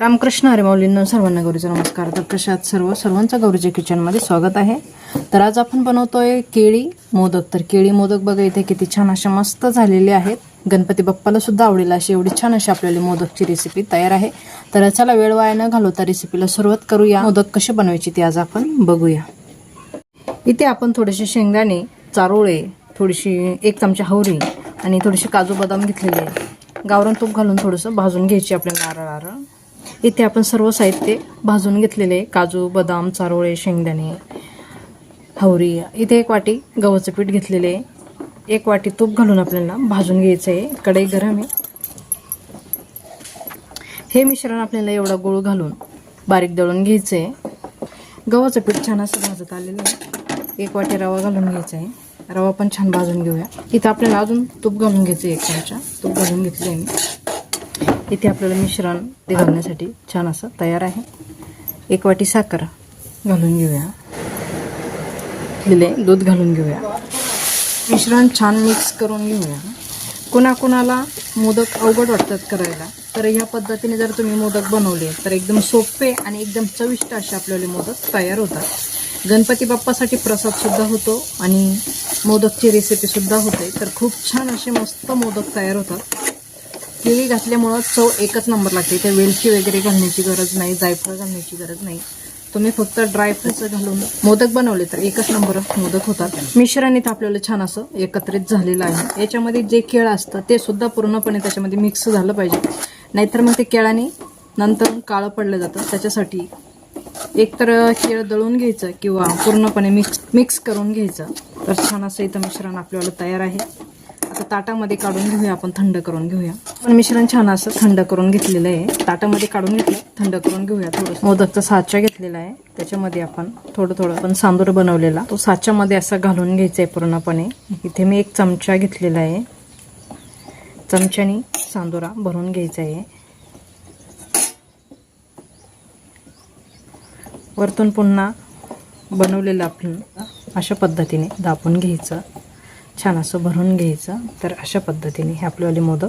रामकृष्ण हरिमाऊलींना सर्वांना गौरीचा नमस्कार. तर कशात सर्व सर्वांचं गौरीच्या किचनमध्ये स्वागत आहे. तर आज आपण बनवतोय केळी मोदक. तर केळी मोदक बघा इथे किती छान अशा मस्त झालेले आहेत. गणपती बाप्पाला सुद्धा आवडेल अशी एवढी छान अशी आपल्याला मोदकची रेसिपी तयार आहे. तर चला वेळ वाया न घालवता रेसिपीला सुरुवात करूया. मोदक कसे बनवायची ती आज आपण बघूया. इथे आपण थोडेसे शेंगदाणे चारोळे थोडीशी एक चमचा हवरी आणि थोडेसे काजू बदाम घेतलेले. गावरण तूप घालून थोडंसं भाजून घ्यायची आपल्याला नारळ नारळ इथे आपण सर्व साहित्य भाजून घेतलेले आहे. काजू बदाम चारोळे शेंगदाणे हवरी इथे एक वाटी गव्हाचं पीठ घेतलेले आहे. एक वाटी तूप घालून आपल्याला भाजून घ्यायचं आहे. कढई गरम आहे. हे मिश्रण आपल्याला एवढा गुळ घालून बारीक दळून घ्यायचं आहे. गव्हाचं पीठ छान असं भाजत आलेलं आहे. एक वाटी रवा घालून घ्यायचा आहे. रवा पण छान भाजून घेऊया. इथं आपल्याला अजून तूप घालून घ्यायचं आहे. एक चमचा तूप घालून घेतलं आहे मी. इथे आपल्याला मिश्रण ते घालण्यासाठी छान असं तयार आहे. एक वाटी साखर घालून घेऊया. दिले दूध घालून घेऊया. मिश्रण छान मिक्स करून घेऊया. कुणाकुणाला मोदक अवघड वाटतात करायला तर ह्या पद्धतीने जर तुम्ही मोदक बनवले तर एकदम सोपे आणि एकदम चविष्ट असे आपल्याला मोदक तयार होतात. गणपती बाप्पासाठी प्रसादसुद्धा होतो आणि मोदकची रेसिपीसुद्धा होते तर खूप छान असे मस्त मोदक तयार होतात. केळी घातल्यामुळं चव एकच नंबर लागते. त्या वेलची वगैरे घालण्याची गरज नाही जायफळ घालण्याची गरज नाही. तुम्ही फक्त ड्रायफ्रूट्स घालून मोदक बनवले तर एकच नंबर मोदक होतात. मिश्रण इथं आपल्याला छान असं एकत्रित झालेलं आहे. याच्यामध्ये जे केळ असतं ते सुद्धा पूर्णपणे त्याच्यामध्ये मिक्स झालं पाहिजे. नाहीतर मग ते केळाने नंतर काळं पडलं जातं. त्याच्यासाठी एकतर केळ दळून घ्यायचं किंवा पूर्णपणे मिक्स मिक्स करून घ्यायचं. तर छान असं इथं मिश्रण आपल्याला तयार आहे. आता ताटामध्ये काढून घेऊया आपण थंड करून घेऊया. पण मिश्रण छान असं थंड करून घेतलेलं आहे. ताटामध्ये काढून घेतलं थंड करून घेऊया थोडं मोदकचा साचा घेतलेला आहे. त्याच्यामध्ये आपण थोडं थोडं आपण सांदूर बनवलेला. तो साच्यामध्ये असं घालून घ्यायचा आहे पूर्णपणे. इथे मी एक चमचा घेतलेला आहे. चमच्यानी सांदोरा भरून घ्यायचा आहे. वरतून पुन्हा बनवलेलं आपण अशा पद्धतीने दापून घ्यायचं. छान असं भरून घ्यायचं. तर अशा पद्धतीने हे आपलेवाले मोदक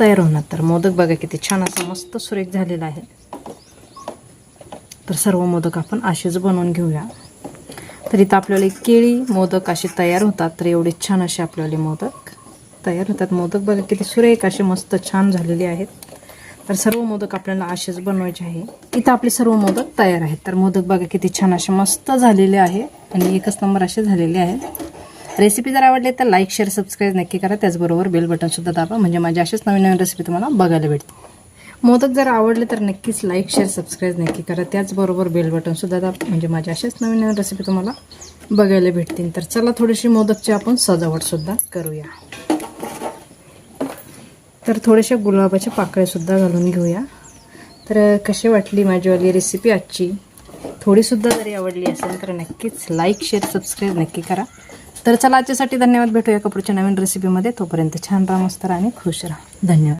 तयार होणार. तर मोदक बघा किती छान असं मस्त सुरेख झालेला आहे. तर सर्व मोदक आपण असेच बनवून घेऊया. तर इथं आपल्याला केळी मोदक असे तयार होतात. तर एवढे छान असे आपल्यावाले मोदक तयार होतात. मोदक बघा किती सुरेख असे मस्त छान झालेले आहेत. तर सर्व मोदक आपल्याला असेच बनवायचे आहे. इथं आपले सर्व मोदक तयार आहेत. तर मोदक बघा किती छान असे मस्त झालेले आहे. आणि एकच नंबर असे झालेले आहेत. रेसिपी जर आवडली तर लाईक शेअर सबस्क्राईब नक्की करा. त्याचबरोबर बेल बटनसुद्धा दाबा. म्हणजे माझ्या अशाच नवीन नवीन रेसिपी तुम्हाला बघायला भेटते. मोदक जर आवडले तर नक्कीच लाईक शेअर सबस्क्राईब नक्की करा. त्याचबरोबर बेल बटनसुद्धा दाबा. म्हणजे माझ्या अशाच नवीन नवीन रेसिपी तुम्हाला बघायला भेटतील. तर चला थोडीशी मोदकची आपण सजावटसुद्धा करूया. तर थोड्याशा गुलाबाच्या पाकळ्यासुद्धा घालून घेऊया. तर कशी वाटली माझीवाली रेसिपी आजची? थोडीसुद्धा जरी आवडली असेल तर नक्कीच लाईक शेअर सबस्क्राईब नक्की करा. तर चला आजच्यासाठी धन्यवाद. भेटूया कपूरच्या नवीन रेसिपीमध्ये तोपर्यंत छान राहा मस्त राहा आणि खुश राहा. धन्यवाद.